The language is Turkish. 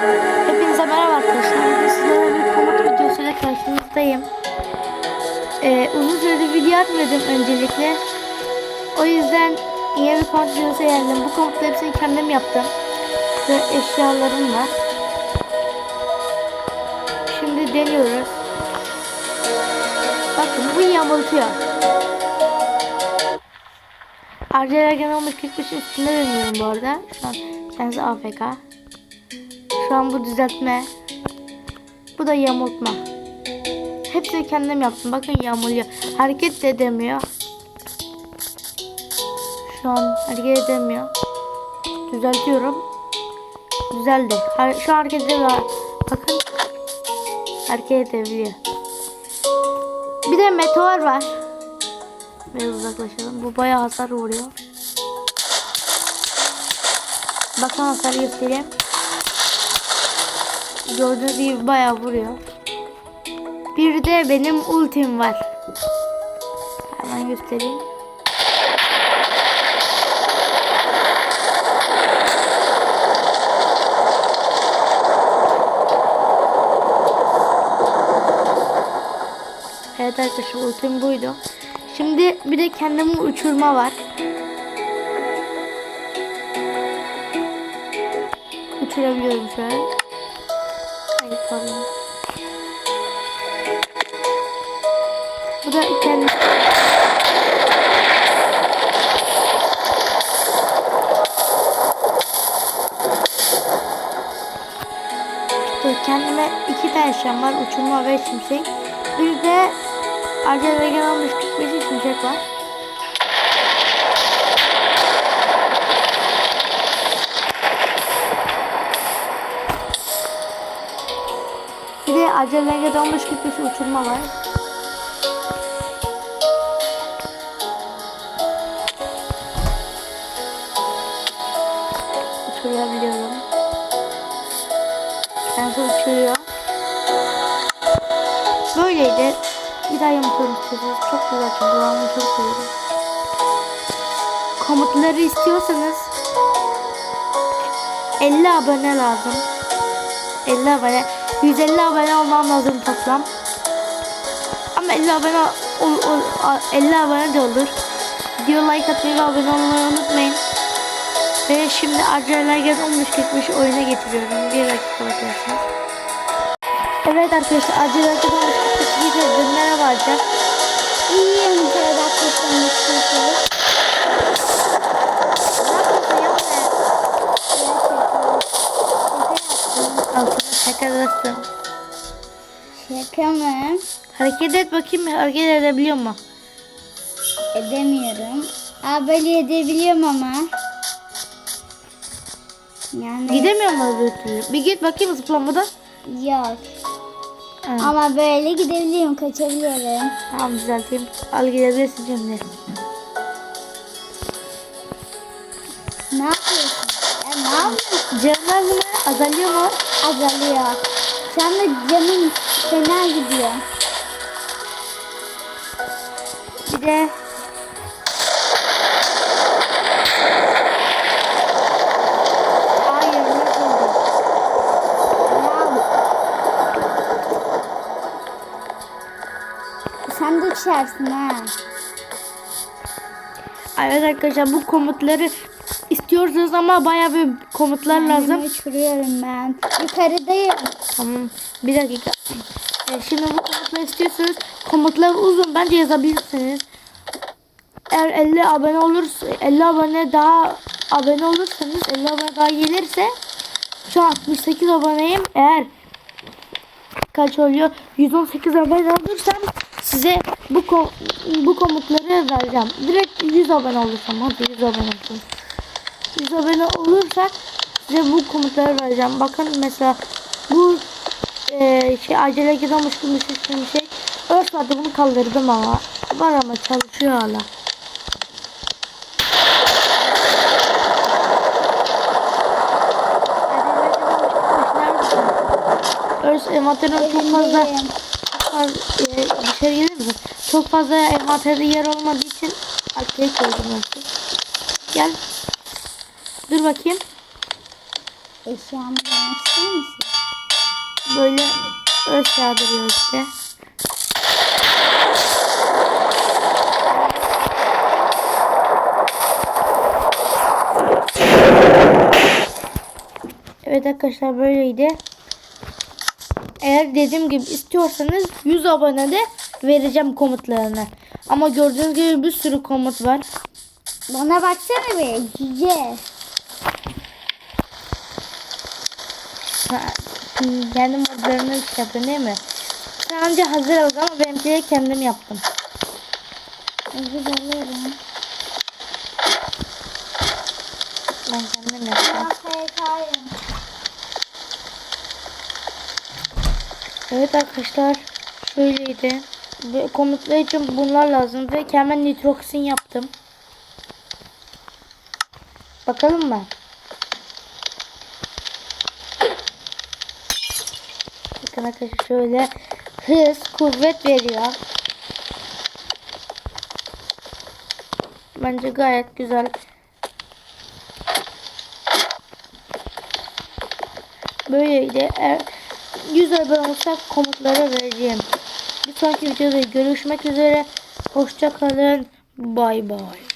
Hepinize merhaba arkadaşlar. Bugün sizlerle bir komut videosuyla karşınızdayım. Ee, uzun süredir video atmadım öncelikle. O yüzden yeni bir komut videosu geldim. Bu komutları hepsini kendim yaptım. Ve eşyalarım var. Şimdi deniyoruz. Bakın bu yamultuyor. Arcalar genel olmuş 45 üstünde dönüyorum bu arada. Şu an kendisi AFK. Şu an bu düzeltme. Bu da yamultma. Hepsini kendim yaptım. Bakın yamuluyor. Hareket de edemiyor. Şu an hareket edemiyor. Düzeltiyorum. Düzeldi. Şu hareket ediyor. Bakın. Hareket edebiliyor. Bir de meteor var. Biraz uzaklaşalım. Bu bayağı hasar vuruyor. Bakın hasarı göstereyim. Gördüğünüz gibi bayağı vuruyor. Bir de benim ultim var. Hemen göstereyim. Evet arkadaşlar ultim buydu. Şimdi bir de kendimi uçurma var. Uçurabiliyorum şöyle. Pardon. Bu da kendi kendime iki tane şam var. Uçurma ve şimşek. Bir de Acele Regen almış 45 şimşek var. Bir de acele Regen almış 45 uçurma var. Uçurabiliyorum. Kendisi uçuruyor. Böyleydi. Bir daha yumurtalı çizeceğiz. Çok güzel çünkü ben çok seviyorum. Komutları istiyorsanız 50 abone lazım. 50 abone. 150 abone olmam lazım toplam. Ama 50 abone ol, ol, 50 abone de olur. Video like atmayı ve abone olmayı unutmayın. Ve şimdi gel olmuş gitmiş oyuna getiriyorum. Bir dakika bakıyorsunuz. Evet arkadaşlar gel olmuş gitmiş getirdim. Merhaba Arca. İyiyim Ferhat Kutlamış'ın Ne yapıyorsun yapma. Al sana şaka mı? Hareket et bakayım hareket edebiliyor mu? Edemiyorum. Aa böyle edebiliyorum ama. Yani Gidemiyor mu öbür türlü? Bir git bakayım zıplamada. yok. Ha. Ama böyle gidebiliyorum, kaçabiliyorum. Tamam düzelteyim. Al gidebilirsin şimdi. Ne yapıyorsun? Canlar mı? Azalıyor mu? Azalıyor. Şu anda canım fena gidiyor. Bir de? Sen de uçarsın ha. Evet arkadaşlar bu komutları istiyorsanız ama baya bir komutlar lazım. Uçuruyorum ben. Yukarıdayım. Tamam. Bir dakika. Ee, şimdi bu komutları istiyorsanız komutlar uzun bence yazabilirsiniz. Eğer 50 abone olursa 50 abone daha abone olursanız 50 abone daha gelirse şu an 68 aboneyim. Eğer kaç oluyor? 118 abone olursam size bu kom bu komutları vereceğim. Direkt 100 abone olursam hadi 100 abone olsun. 100 abone olursak size bu komutları vereceğim. Bakın mesela bu e, şey acele gidiyormuş gibi bir şey. Örtmedi bunu kaldırdım ama. Var ama çalışıyor hala. Örs envanterin çok fazla Elimdeyim. çok fazla e, dışarı gelir misin? Çok fazla envanterde yer olmadığı için arkaya koydum artık. Gel. Dur bakayım. Eşyamı görmek ister misin? Böyle aşağı duruyor işte. Evet arkadaşlar böyleydi. Eğer dediğim gibi istiyorsanız 100 abone de vereceğim komutlarını. Ama gördüğünüz gibi bir sürü komut var. Bana baksana be cüce. Ha, şimdi kendi modlarını yaptın değil mi? Sen önce hazır al ama benimkileri kendim yaptım. Özür dilerim. Ben kendim yaptım. Evet arkadaşlar şöyleydi. Komutlar için bunlar lazım ve hemen nitroksin yaptım. Bakalım mı? Bakın arkadaşlar şöyle hız, kuvvet veriyor. Bence gayet güzel. Böyleydi. Eğer 100 abone komutlara vereceğim. Bir sonraki videoda görüşmek üzere. Hoşça kalın. Bay bay.